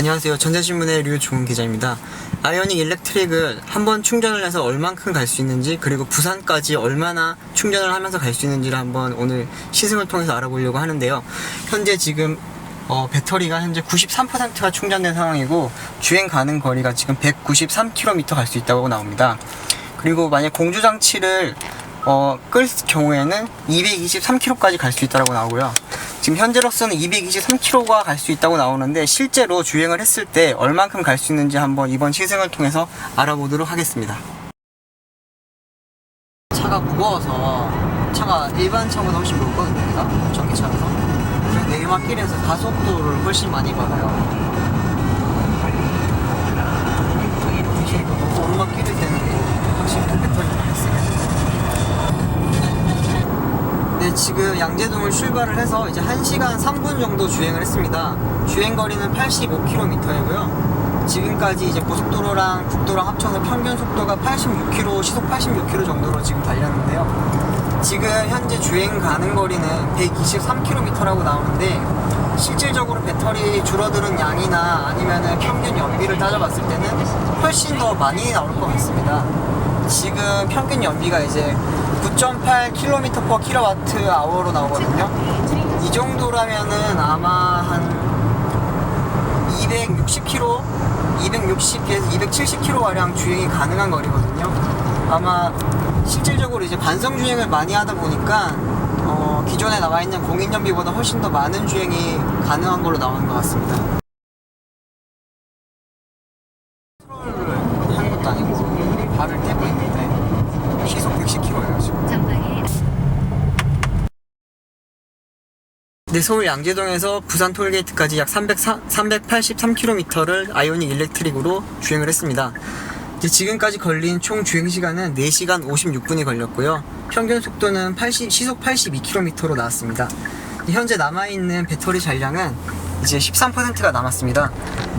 안녕하세요. 전자신문의 류종훈 기자입니다. 아이오닉 일렉트릭을 한번 충전을 해서 얼만큼 갈 수 있는지 그리고 부산까지 얼마나 충전을 하면서 갈 수 있는지를 한번 오늘 시승을 통해서 알아보려고 하는데요. 현재 지금 어, 배터리가 현재 93%가 충전된 상황이고 주행 가능 거리가 지금 193km 갈 수 있다고 나옵니다. 그리고 만약 공조 장치를 어, 끌 경우에는 223km까지 갈 수 있다고 나오고요. 지금 현재로서는 223km가 갈 수 있다고 나오는데 실제로 주행을 했을 때 얼만큼 갈 수 있는지 한번 이번 시승을 통해서 알아보도록 하겠습니다. 차가 무거워서 차가 일반 차보다 훨씬 무겁거든요. 얘가 전기차라서 그래서 내리막길에서 가속도를 훨씬 많이 받아요. 오르막길일 때는 지금 양재동을 출발을 해서 이제 1시간 3분 정도 주행을 했습니다. 주행 거리는 85km이고요. 지금까지 이제 고속도로랑 국도랑 합쳐서 평균 속도가 86km, 시속 86km 정도로 지금 달렸는데요. 지금 현재 주행 가는 거리는 123km라고 나오는데 실질적으로 배터리 줄어드는 양이나 아니면은 평균 연비를 따져봤을 때는 훨씬 더 많이 나올 것 같습니다. 지금 평균 연비가 이제 9.8km per kWh로 나오거든요. 이 정도라면은 아마 한 260km, 260에서 270km 가량 주행이 가능한 거리거든요. 아마 실질적으로 이제 반성 주행을 많이 하다 보니까 어, 기존에 나와 있는 공인 연비보다 훨씬 더 많은 주행이 가능한 걸로 나오는 것 같습니다. 컨트롤을 하는 것도 아니고 발을 떼고 있는데 시속 110km예요 지금. 네, 서울 양재동에서 부산 톨게이트까지 약 300, 383km를 아이오닉 일렉트릭으로 주행을 했습니다. 이제 지금까지 걸린 총 주행 시간은 4시간 56분이 걸렸고요. 평균 속도는 80, 시속 82km로 나왔습니다. 현재 남아있는 배터리 잔량은 이제 13%가 남았습니다.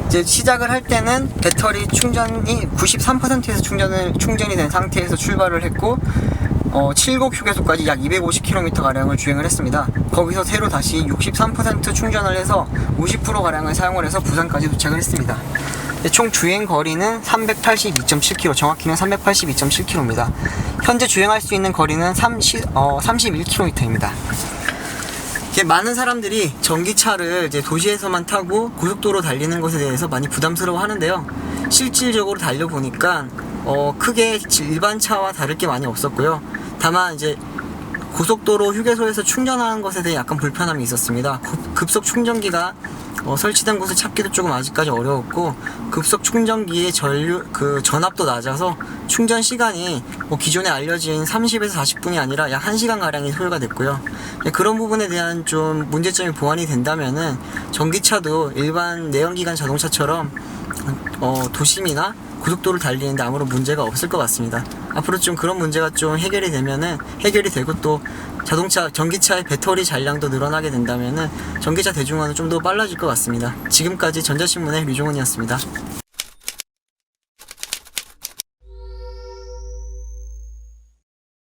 이제 시작을 할 때는 배터리 충전이 93%에서 충전을, 충전이 된 상태에서 출발을 했고, 어, 7곡 휴게소까지 약 250km 가량을 주행을 했습니다. 거기서 새로 다시 63% 충전을 해서 50%가량을 사용을 해서 부산까지 도착을 했습니다. 네, 총 주행 거리는 382.7km, 정확히는 382.7km입니다. 현재 주행할 수 있는 거리는 30, 어, 31km입니다. 이게 많은 사람들이 전기차를 이제 도시에서만 타고 고속도로 달리는 것에 대해서 많이 부담스러워 하는데요. 실질적으로 달려보니까 어, 크게 일반 차와 다를 게 많이 없었고요. 다만 이제 고속도로 휴게소에서 충전하는 것에 대해 약간 불편함이 있었습니다. 급- 급속 충전기가 어, 설치된 곳을 찾기도 조금 아직까지 어려웠고 급속 충전기의 전류 그 전압도 낮아서 충전 시간이 뭐 기존에 알려진 30에서 40분이 아니라 약 1시간 가량이 소요가 됐고요. 네, 그런 부분에 대한 좀 문제점이 보완이 된다면은 전기차도 일반 내연기관 자동차처럼 어, 도심이나 고속도로를 달리는데 아무런 문제가 없을 것 같습니다. 앞으로 좀 그런 문제가 좀 해결이 되면은 해결이 되고 또 자동차, 전기차의 배터리 잔량도 늘어나게 된다면은 전기차 대중화는 좀 더 빨라질 것 같습니다. 지금까지 전자신문의 류종훈이었습니다.